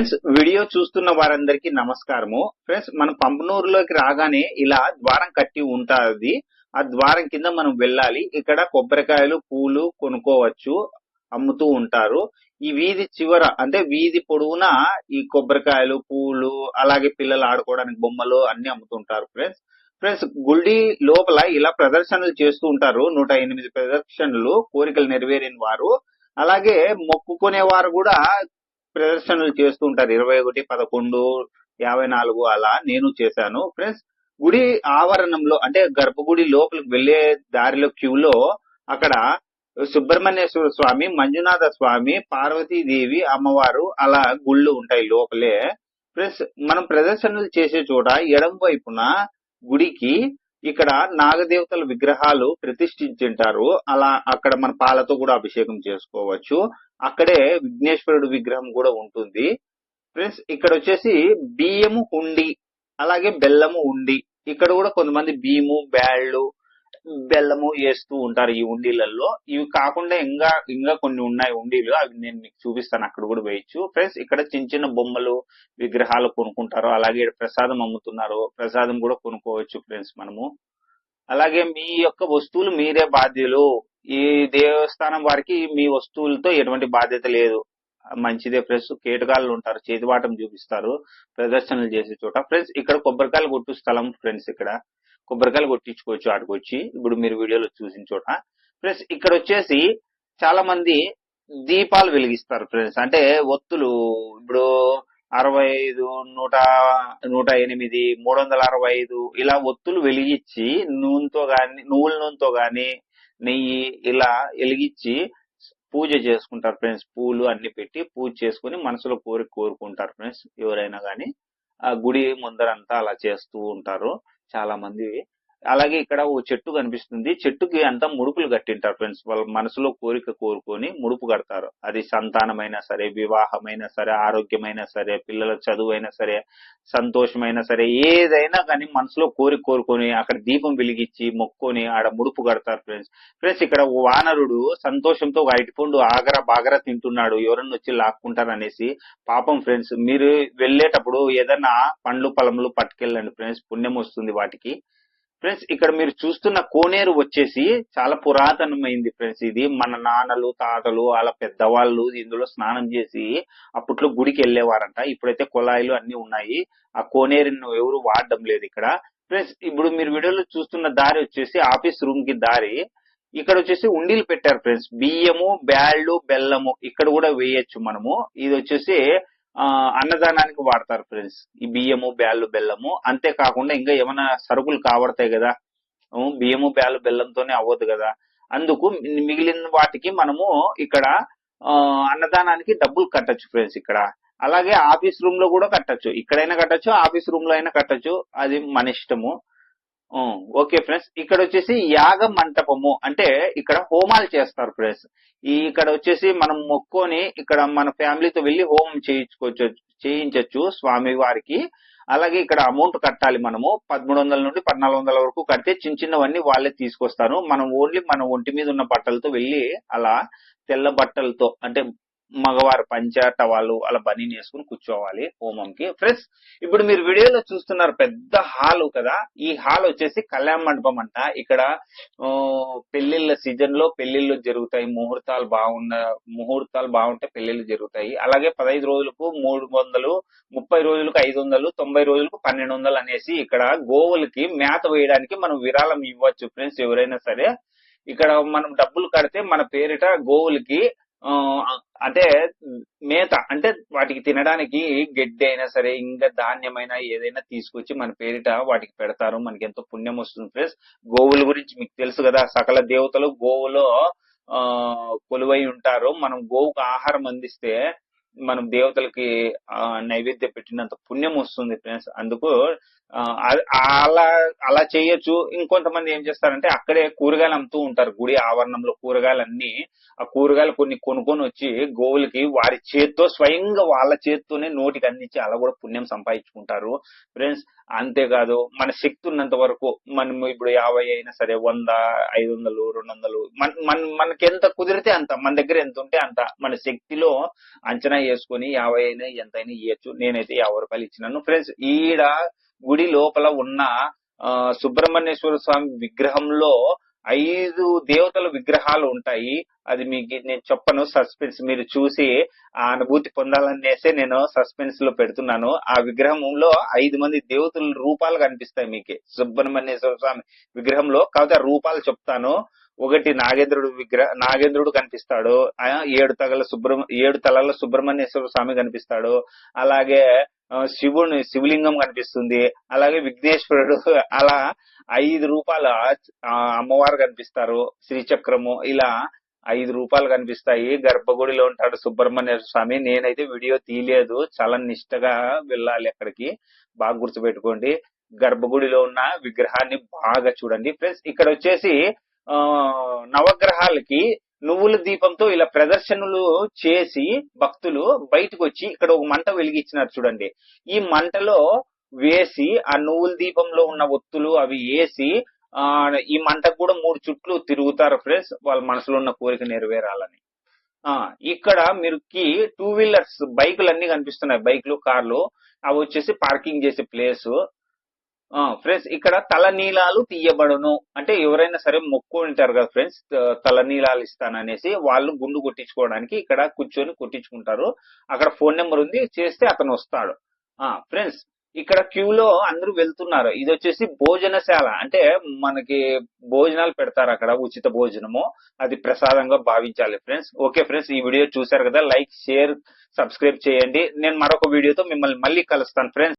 Friends video చూస్తున్న వారందరికీ నమస్కారము. ఫ్రెండ్స్ మనం పంపనూరులోకి రాగానే ఇలా ద్వారం కట్టి ఉంటుంది. ఆ ద్వారం కింద మనం వెళ్ళాలి. ఇక్కడ కొబ్బరికాయలు పూలు కొనుక్కోవచ్చు అమ్ముతూ ఉంటారు. ఈ వీధి చివర అంటే వీధి పొడవునా ఈ కొబ్బరికాయలు పూలు అలాగే పిల్లలు ఆడుకోవడానికి బొమ్మలు అన్ని అమ్ముతుంటారు ఫ్రెండ్స్. ఫ్రెండ్స్ గుడి లోపల ఇలా ప్రదర్శనలు చేస్తూ ఉంటారు. నూట ఎనిమిది ప్రదర్శనలు కోరికలు నెరవేరిన వారు. అలాగే మొక్కుకునే వారు కూడా ప్రదర్శనలు చేస్తూ ఉంటారు. ఇరవై ఒకటి పదకొండు యాభై నాలుగు అలా నేను చేశాను. ఫ్రెండ్స్ గుడి ఆవరణంలో అంటే గర్భగుడి లోపలికి వెళ్ళే దారిలో క్యూలో అక్కడ సుబ్రహ్మణ్యేశ్వర స్వామి మంజునాథ స్వామి పార్వతీదేవి అమ్మవారు అలా గుళ్ళు ఉంటాయి లోపలే. ప్లస్ మనం ప్రదర్శనలు చేసే చోట ఎడం వైపున గుడికి ఇక్కడ నాగదేవతల విగ్రహాలు ప్రతిష్ఠించుంటారు. అలా అక్కడ మన పాలతో కూడా అభిషేకం చేసుకోవచ్చు. అక్కడే విఘ్నేశ్వరుడు విగ్రహం కూడా ఉంటుంది. ఫ్రెండ్స్ ఇక్కడ వచ్చేసి బియ్యము హుండి అలాగే బెల్లము ఉండి ఇక్కడ కూడా కొంతమంది బియ్యము బ్యాళ్ళు బెల్లము వేస్తూ ఉంటారు ఈ ఉండీలలో ఇవి కాకుండా ఇంకా ఇంకా కొన్ని ఉన్నాయి ఉండీలు అవి నేను మీకు చూపిస్తాను. అక్కడ కూడా వేయచ్చు. ఫ్రెండ్స్ ఇక్కడ చిన్న చిన్న బొమ్మలు విగ్రహాలు కొనుక్కుంటారు. అలాగే ప్రసాదం అమ్ముతున్నారు. ప్రసాదం కూడా కొనుక్కోవచ్చు ఫ్రెండ్స్ మనము. అలాగే మీ యొక్క వస్తువులు మీరే బాధ్యులు. ఈ దేవస్థానం వారికి మీ వస్తువులతో ఎటువంటి బాధ్యత లేదు. మంచిదే ఫ్రెండ్స్. కీటకాలు ఉంటారు. చేతివాటం చూపిస్తారు. ప్రదర్శనలు చేసే చోట. ఫ్రెండ్స్ ఇక్కడ కొబ్బరికాయలు కొట్టు స్థలం ఫ్రెండ్స్ ఇక్కడ. కొబ్బరికాయలు కొట్టించుకోవచ్చు ఆడికొచ్చి ఇప్పుడు మీరు వీడియోలో చూసిన చోట. ఫ్రెండ్స్ ఇక్కడ వచ్చేసి చాలా మంది దీపాలు వెలిగిస్తారు ఫ్రెండ్స్. అంటే ఒత్తులు ఇప్పుడు అరవై ఐదు నూట నూట ఎనిమిది మూడు వందల అరవై ఐదు ఇలా ఒత్తులు వెలిగించి నూనెతో గాని నువ్వుల నూనెతో గాని నెయ్యి ఇలా వెలిగించి పూజ చేసుకుంటారు ఫ్రెండ్స్. పూలు అన్ని పెట్టి పూజ చేసుకుని మనసులో కోరిక కోరుకుంటారు ఫ్రెండ్స్ ఎవరైనా కానీ ఆ గుడి ముందరంతా అలా చేస్తూ ఉంటారు. చాలా మంది అలాగే ఇక్కడ ఓ చెట్టు కనిపిస్తుంది. చెట్టుకి అంతా ముడుపులు కట్టింటారు ఫ్రెండ్స్. వాళ్ళ మనసులో కోరిక కోరుకొని ముడుపు కడతారు. అది సంతానమైనా సరే వివాహమైనా సరే ఆరోగ్యమైనా సరే పిల్లల చదువైనా సరే సంతోషమైనా సరే ఏదైనా కానీ మనసులో కోరిక కోరుకొని అక్కడ దీపం వెలిగించి మొక్కొని ఆడ ముడుపు కడతారు ఫ్రెండ్స్. ఫ్రెండ్స్ ఇక్కడ ఓ వానరుడు సంతోషంతో ఒక అరటిపండు ఆగరా బాగరా తింటున్నాడు. ఎవరన్నా వచ్చి లాక్కుంటారనేసి పాపం ఫ్రెండ్స్ మీరు వెళ్ళేటప్పుడు ఏదైనా పండ్లు పొలములు పట్టుకెళ్ళండి ఫ్రెండ్స్. పుణ్యం వస్తుంది వాటికి. ఫ్రెండ్స్ ఇక్కడ మీరు చూస్తున్న కోనేరు వచ్చేసి చాలా పురాతనమైంది ఫ్రెండ్స్ ఇది మన నాన్నలు తాతలు అలా పెద్దవాళ్ళు ఇందులో స్నానం చేసి అప్పట్లో గుడికి వెళ్ళేవారంట. ఇప్పుడైతే కుళాయిలు అన్ని ఉన్నాయి. ఆ కోనేరును ఎవరు వాడడం లేదు ఇక్కడ. ఫ్రెండ్స్ ఇప్పుడు మీరు వీడియోలో చూస్తున్న దారి వచ్చేసి ఆఫీస్ రూమ్కి దారి. ఇక్కడ వచ్చేసి ఉండీలు పెట్టారు ఫ్రెండ్స్ బియ్యము బ్యాళ్ళు బెల్లము ఇక్కడ కూడా వేయచ్చు మనము. ఇది వచ్చేసి అన్నదానానికి వాడతారు ఫ్రెండ్స్ ఈ బియ్యము బ్యాళ్ళు బెల్లము. అంతేకాకుండా ఇంకా ఏమైనా సరుకులు కావడతాయి కదా. బియ్యము బ్యాళ్ళు బెల్లంతోనే అవ్వదు కదా. అందుకు మిగిలిన వాటికి మనము ఇక్కడ అన్నదానానికి డబ్బులు కట్టచ్చు ఫ్రెండ్స్ ఇక్కడ. అలాగే ఆఫీస్ రూమ్లో కూడా కట్టచ్చు. ఇక్కడైనా కట్టచ్చు ఆఫీస్ రూమ్లో అయినా కట్టచ్చు. అది మన ఇష్టము. Okay friends. ఇక్కడ వచ్చేసి యాగ మంటపము. అంటే ఇక్కడ హోమాలు చేస్తారు ఫ్రెండ్స్. ఈ ఇక్కడ వచ్చేసి మనం మొక్కుని ఇక్కడ మన ఫ్యామిలీతో వెళ్ళి హోమం చేయించుకోవచ్చు చేయించవచ్చు స్వామి వారికి. అలాగే ఇక్కడ అమౌంట్ కట్టాలి మనము. పదమూడు వందల నుండి పద్నాలుగు వందల వరకు కడితే చిన్న చిన్నవన్నీ వాళ్ళే తీసుకొస్తారు. మనం ఓన్లీ మన ఒంటి మీద ఉన్న బట్టలతో వెళ్ళి అలా తెల్ల బట్టలతో అంటే మగవారు పంచాట వాళ్ళు అలా బనీని వేసుకుని కూర్చోవాలి హోమంకి. ఫ్రెండ్స్ ఇప్పుడు మీరు వీడియోలో చూస్తున్నారు పెద్ద హాల్ కదా. ఈ హాల్ వచ్చేసి కళ్యాణ మండపం అంట. ఇక్కడ పెళ్ళిళ్ళ సీజన్లో పెళ్ళిళ్ళు జరుగుతాయి. ముహూర్తాలు బాగున్న ముహూర్తాలు బాగుంటే పెళ్ళిళ్ళు జరుగుతాయి. అలాగే పదహైదు రోజులకు మూడు వందలు ముప్పై రోజులకు ఐదు వందలు తొంభై రోజులకు పన్నెండు వందలు అనేసి ఇక్కడ గోవులకి మేత వేయడానికి మనం విరాళం ఇవ్వచ్చు. ఫ్రెండ్స్ ఎవరైనా సరే ఇక్కడ మనం డబ్బులు కడితే మన పేరిట గోవులకి అంటే మేత అంటే వాటికి తినడానికి గడ్డి అయినా సరే ఇంకా ధాన్యమైనా ఏదైనా తీసుకొచ్చి మన పేరిట వాటికి పెడతారు. మనకి ఎంతో పుణ్యం వస్తుంది ఫ్రెండ్స్. గోవుల గురించి మీకు తెలుసు కదా సకల దేవతలు గోవులో ఆ కొలువై ఉంటారు. మనం గోవుకు ఆహారం అందిస్తే మనం దేవతలకి నైవేద్య పెట్టినంత పుణ్యం వస్తుంది ఫ్రెండ్స్ అందుకు అలా అలా చేయొచ్చు. ఇంకొంతమంది ఏం చేస్తారంటే అక్కడే కూరగాయలు అమ్ముతూ ఉంటారు. గుడి ఆవరణంలో కూరగాయలు అన్ని ఆ కూరగాయలు కొన్ని కొనుక్కొని వచ్చి గోవులకి వారి చేత్తో స్వయంగా వాళ్ళ చేత్తోనే నోటికి అందించి అలా కూడా పుణ్యం సంపాదించుకుంటారు ఫ్రెండ్స్ అంతేకాదు మన శక్తి ఉన్నంత వరకు మనం ఇప్పుడు యాభై అయినా సరే వంద ఐదు వందలు రెండు వందలు మన మన మనకి ఎంత కుదిరితే అంత మన దగ్గర ఎంత ఉంటే అంత మన శక్తిలో అంచనా వేసుకొని యాభై అయినా ఎంతైనా ఇవ్వచ్చు నేనైతే యాభై రూపాయలు ఇచ్చినాను. ఫ్రెండ్స్ ఈడ గుడి లోపల ఉన్న సుబ్రహ్మణ్యేశ్వర స్వామి విగ్రహంలో ఐదు దేవతల విగ్రహాలు ఉంటాయి. అది మీకు నేను చెప్పను సస్పెన్స్ మీరు చూసి ఆ అనుభూతి పొందాలనేసే నేను సస్పెన్స్లో పెడుతున్నాను. ఆ విగ్రహంలో ఐదు మంది దేవతల రూపాలు కనిపిస్తాయి మీకు. సుబ్రహ్మణ్యేశ్వర స్వామి విగ్రహంలో కాకపోతే రూపాలు చెప్తాను. ఒకటి నాగేంద్రుడు విగ్రహ నాగేంద్రుడు కనిపిస్తాడు. ఏడు తగల సుబ్రహ్మ ఏడు తలల సుబ్రహ్మణ్యేశ్వర స్వామి కనిపిస్తాడు. అలాగే శివుని శివలింగం కనిపిస్తుంది. అలాగే విఘ్నేశ్వరుడు అలా ఐదు రూపాయల అమ్మవారు కనిపిస్తారు. శ్రీచక్రము ఇలా ఐదు రూపాయలు కనిపిస్తాయి. గర్భగుడిలో ఉంటాడు సుబ్రహ్మణ్య స్వామి. నేనైతే వీడియో తీయలేదు. చాలా నిష్టగా వెళ్ళాలి అక్కడికి. బాగా గుర్తుపెట్టుకోండి. గర్భగుడిలో ఉన్న విగ్రహాన్ని బాగా చూడండి. ఫ్రెండ్స్ ఇక్కడ వచ్చేసి నవగ్రహాలకి నువ్వుల దీపంతో ఇలా ప్రదర్శనలు చేసి భక్తులు బయటకు వచ్చి ఇక్కడ ఒక మంట వెలిగించినారు చూడండి. ఈ మంటలో వేసి ఆ నువ్వుల దీపంలో ఉన్న ఒత్తులు అవి వేసి ఆ ఈ మంటకు కూడా మూడు చుట్లు తిరుగుతారు ఫ్రెండ్స్ వాళ్ళ మనసులో ఉన్న కోరిక నెరవేరాలని. ఆ ఇక్కడ మీరుకి టూ వీలర్స్ బైకులు అన్ని కనిపిస్తున్నాయి. బైకులు కార్లు అవి వచ్చేసి పార్కింగ్ చేసే ప్లేస్. ఫ్రెండ్స్ ఇక్కడ తలనీలాలు తీయబడును. అంటే ఎవరైనా సరే మొక్కు ఉంటారు కదా ఫ్రెండ్స్ తలనీలాలు ఇస్తాననేసి వాళ్ళు గుండు కొట్టించుకోవడానికి ఇక్కడ కూర్చొని కొట్టించుకుంటారు. అక్కడ ఫోన్ నెంబర్ ఉంది చేస్తే అతను వస్తాడు. ఫ్రెండ్స్ ఇక్కడ క్యూలో అందరూ వెళ్తున్నారు. ఇది వచ్చేసి భోజనశాల. అంటే మనకి భోజనాలు పెడతారు అక్కడ ఉచిత భోజనము. అది ప్రసాదంగా భావించాలి ఫ్రెండ్స్. ఓకే ఫ్రెండ్స్ ఈ వీడియో చూసారు కదా లైక్ షేర్ సబ్స్క్రైబ్ చేయండి. నేను మరొక వీడియోతో మిమ్మల్ని మళ్ళీ కలుస్తాను ఫ్రెండ్స్.